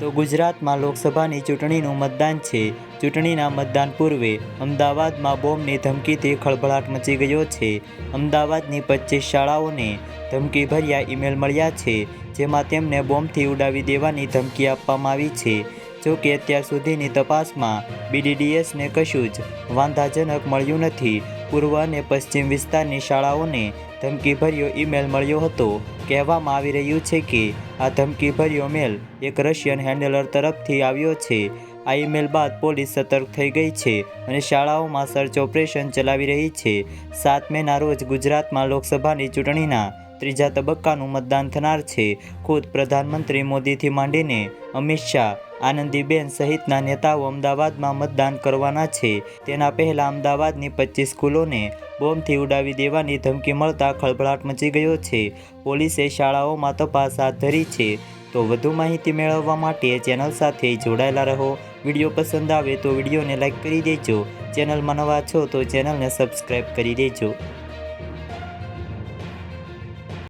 તો ગુજરાતમાં લોકસભાની ચૂંટણીનું મતદાન છે. ચૂંટણીના મતદાન પૂર્વે અમદાવાદમાં બોમ્બની ધમકીથી ખળભળાટ મચી ગયો છે. અમદાવાદની પચીસ શાળાઓને ધમકીભર્યા ઈમેલ મળ્યા છે, જેમાં તેમને બોમ્બથી ઉડાવી દેવાની ધમકી આપવામાં આવી છે. જો કે અત્યાર સુધીની તપાસમાં બીડીડીએસને કશું જ વાંધાજનક મળ્યું નથી. પૂર્વ અને પશ્ચિમ વિસ્તારની શાળાઓને ધમકીભર્યો ઈમેલ મળ્યો હતો. કહેવામાં આવી રહ્યું છે કે આ ધમકીભર્યો મેલ એક રશિયન હેન્ડલર તરફથી આવ્યો છે. આ ઈમેલ બાદ પોલીસ સતર્ક થઈ ગઈ છે અને શાળાઓમાં સર્ચ ઓપરેશન ચલાવી રહી છે. સાત મેના રોજ ગુજરાતમાં લોકસભાની ચૂંટણીના ત્રીજા તબક્કાનું મતદાન થનાર છે. ખુદ પ્રધાનમંત્રી મોદીથી માંડીને અમિત શાહ, આનંદીબેન સહિતના નેતાઓ અમદાવાદમાં મતદાન કરવાના છે. તેના પહેલાં અમદાવાદની પચીસ સ્કૂલોને બોમ્બથી ઉડાવી દેવાની ધમકી મળતા ખળભળાટ મચી ગયો છે. પોલીસે શાળાઓમાં તપાસ હાથ ધરી છે. તો વધુ માહિતી મેળવવા માટે ચેનલ સાથે જોડાયેલા રહો. વીડિયો પસંદ આવે તો વિડીયોને લાઇક કરી દેજો. ચેનલમાં નવા છો તો ચેનલને સબસ્ક્રાઈબ કરી દેજો.